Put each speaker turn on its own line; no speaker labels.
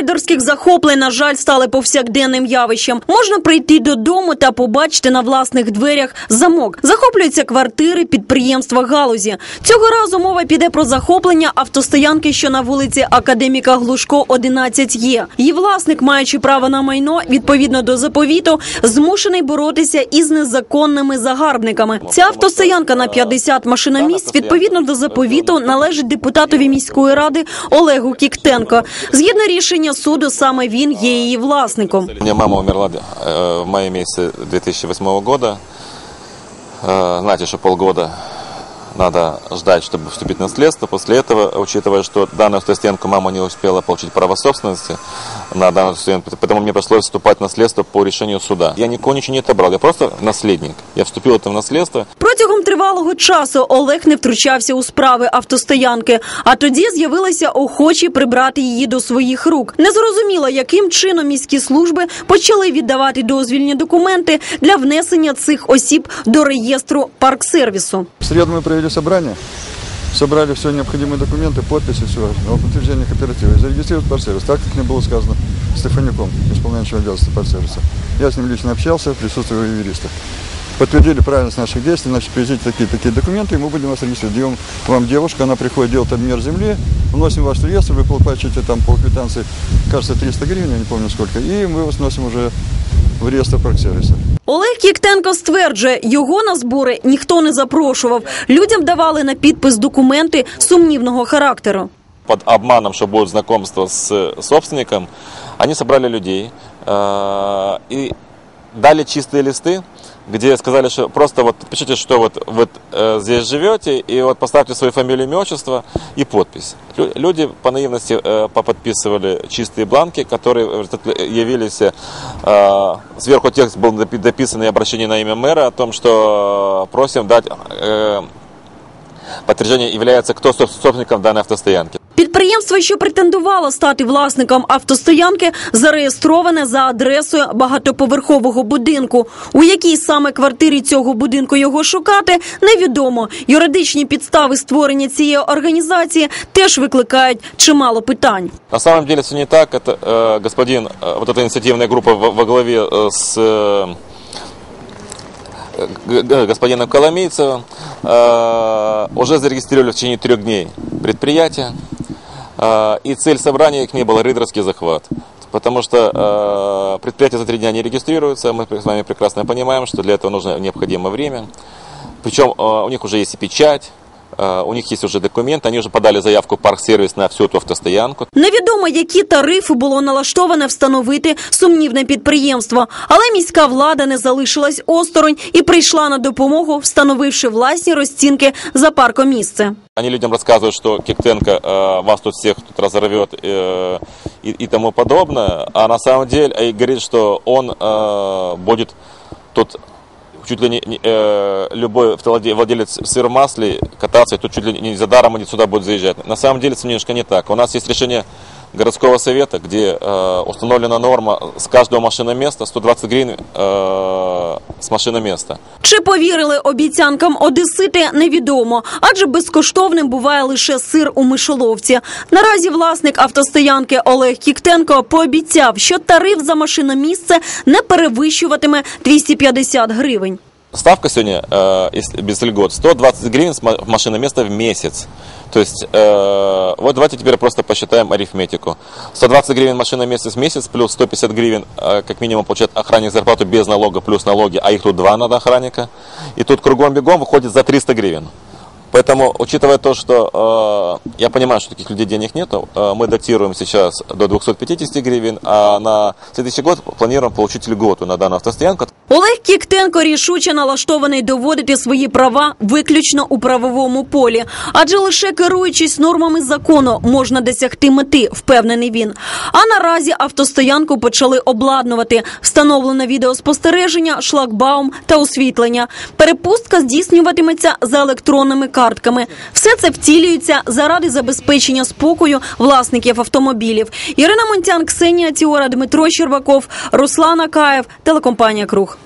рейдерських захоплень, на жаль, стали повсякденним явищем. Можна прийти додому та побачити на власних дверях замок. Захоплюються квартири, підприємства галузі. Цього разу мова піде про захоплення автостоянки, що на вулиці Академіка Глушко 11 є. Її власник, маючи право на майно відповідно до заповіту, змушений боротися із незаконними загарбниками. Ця автостоянка на 50 машиномісць відповідно до заповіту належить депутатові міської ради Олегу Кіктенко. Згідно рішення суду, саме він є її власником.
У меня мама умерла э, в мае месяце 2008 года. Э, Знаете, что полгода надо ждать, чтобы вступить в наследство. После этого, учитывая, что данную автостенку мама не успела получить право собственности на данную автостенку, поэтому мне пришлось вступать в наследство по решению суда. Я никого ничего не отобрал, я просто наследник. Я вступил в это в наследство.
Протягом тривалого часу Олег не втручався у справи автостоянки, а тоді з'явилися охочі прибрати її до своїх рук. Незрозуміло, яким чином міські служби почали віддавати дозвільні документи для внесення цих осіб до реєстру парксервісу.
В среду мы провели собрание, собрали все необходимые документы, подписи, все, о подтверждении кооператива. И зарегистрировать парсервис, так как мне было сказано Стефанюком, исполняющим обязанности парсервиса. Я с ним лично общался, присутствовал юриста. Подтвердили правильность наших действий, значит, привезите такие-такие документы, и мы будем вас регистрировать. Даем вам девушка, она приходит, делает обмер земли, вносим ваш реестр, вы платите там по квитанции, кажется, 300 гривен, я не помню сколько, и мы вас вносим уже в реестр парксервиса.
Олег Кіктенко стверджує, його на збори ніхто не запрошував. Людям давали на підпис документи сумнівного характеру.
Под обманом, что будет знакомство с собственником, они собрали людей э, и дали чистые листы, Где сказали, что просто вот пишите, что вот, вот э, здесь живете, и вот поставьте свою фамилию, имя, отчество и подпись. Лю- Люди по наивности э, поподписывали чистые бланки, которые в результате явились, э, сверху текст был допи- дописан и обращение на имя мэра о том, что э, просим дать э, подтверждение, является кто соб- собственником данной автостоянки.
Підприємство, що претендувало стати власником автостоянки, зареєстроване за адресою багатоповерхового будинку. У якій саме квартирі цього будинку його шукати, невідомо. Юридичні підстави створення цієї організації теж викликають чимало питань.
На самом деле все не так. Это э, господин, э, вот эта инициативная группа во, во главе э, с э, г- г- господином Коломейцевым э, уже зарегистрировали в течение трех дней предприятие. Э, и цель собрания их не было рейдерский захват. Потому что э, предприятия за три дня не регистрируются. Мы с вами прекрасно понимаем, что для этого нужно необходимое время. Причем э, у них уже есть и печать, у них есть уже документы, они уже подали заявку в парк-сервис на всю эту автостоянку.
Невідомо, які тарифи було налаштоване встановити сумнівне підприємство, але міська влада не залишилась осторонь і прийшла на допомогу, встановивши власні розцінки за паркомісце.
Они людям рассказывают, что Киктенко э, вас тут всех тут разорвет э, и, и тому подобное, а на самом деле э, говорит, что он э, будет тут чуть ли не, не, э, любой владе- владелец сыр в масле кататься, и тут чуть ли не за даром они сюда будут заезжать. На самом деле это немножко не так. У нас есть решение городского совета, где э, установлена норма с каждого машиноместа 120 гривен э, с машиноместа.
Чи повірили обіцянкам одесити, невідомо, адже безкоштовним буває лише сир у мишоловці. Наразі власник автостоянки Олег Кіктенко пообіцяв, що тариф за машиномісце не перевищуватиме 250 гривень.
Ставка сегодня э, без льгот 120 гривен в машиноместо в месяц. То есть, э, вот давайте теперь просто посчитаем арифметику. 120 гривен машиноместо в месяц, плюс 150 гривен, э, как минимум, получает охранник зарплату без налога, плюс налоги, а их тут два надо охранника. И тут кругом-бегом выходит за 300 гривен. Поэтому, учитывая то, что э, я понимаю, что таких людей денег нету, э, мы датируем сейчас до 250 гривен, а на следующий год планируем получить льготу на данную автостоянку.
Олег Кіктенко рішуче налаштований доводити свої права виключно у правовому полі, адже лише керуючись нормами закону можна досягти мети, впевнений він. А наразі автостоянку почали обладнувати. Встановлено відеоспостереження, шлагбаум та освітлення. Перепустка здійснюватиметься за електронними картками. Все це втілюється заради забезпечення спокою власників автомобілів. Ірина Монтян, Ксенія Тіора, Дмитро Щербаков, Руслан Акаєв, телекомпанія Круг.